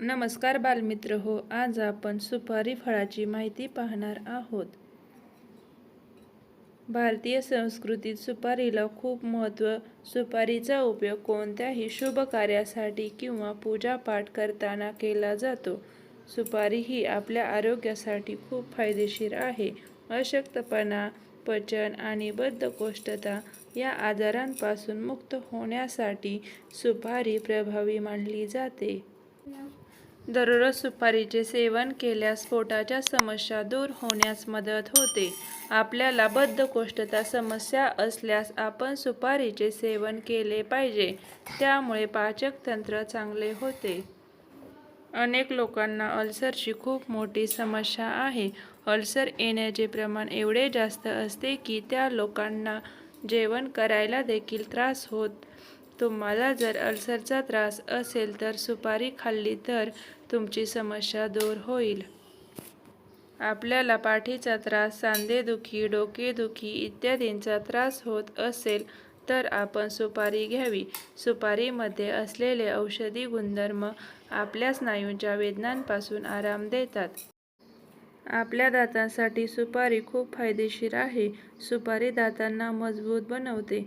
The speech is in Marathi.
नमस्कार बालमित्र हो आज आपण सुपारी फळाची माहिती पाहणार आहोत. भारतीय संस्कृतीत सुपारीला खूप महत्त्व सुपारीचा उपयोग कोणत्याही शुभ कार्यासाठी किंवा पूजापाठ करताना केला जातो. सुपारी ही आपल्या आरोग्यासाठी खूप फायदेशीर आहे. अशक्तपणा पचन आणि बद्धकोष्ठता या आजारांपासून मुक्त होण्यासाठी सुपारी प्रभावी मानली जाते. दररोज सुपारीचे सेवन केल्यास पोटाच्या समस्या दूर होण्यास मदत होते. आपल्याला बद्धकोष्ठता समस्या असल्यास आपण सुपारीचे सेवन केले पाहिजे. त्यामुळे पाचक तंत्र चांगले होते. अनेक लोकांना अल्सरची खूप मोठी समस्या आहे. अल्सर येण्याचे प्रमाण एवढे जास्त असते की त्या लोकांना जेवण करायला देखील त्रास होत तुम्हाला जर अल्सरचा त्रास असेल तर सुपारी खाल्ली तर तुमची समस्या दूर होईल. आपल्याला पाठीचा त्रास सांधेदुखी डोकेदुखी इत्यादींचा त्रास होत असेल तर आपण सुपारी घ्यावी. सुपारीमध्ये असलेले औषधी गुणधर्म आपल्या स्नायूंच्या वेदनांपासून आराम देतात. आपल्या दातांसाठी सुपारी खूप फायदेशीर आहे. सुपारी दातांना मजबूत बनवते.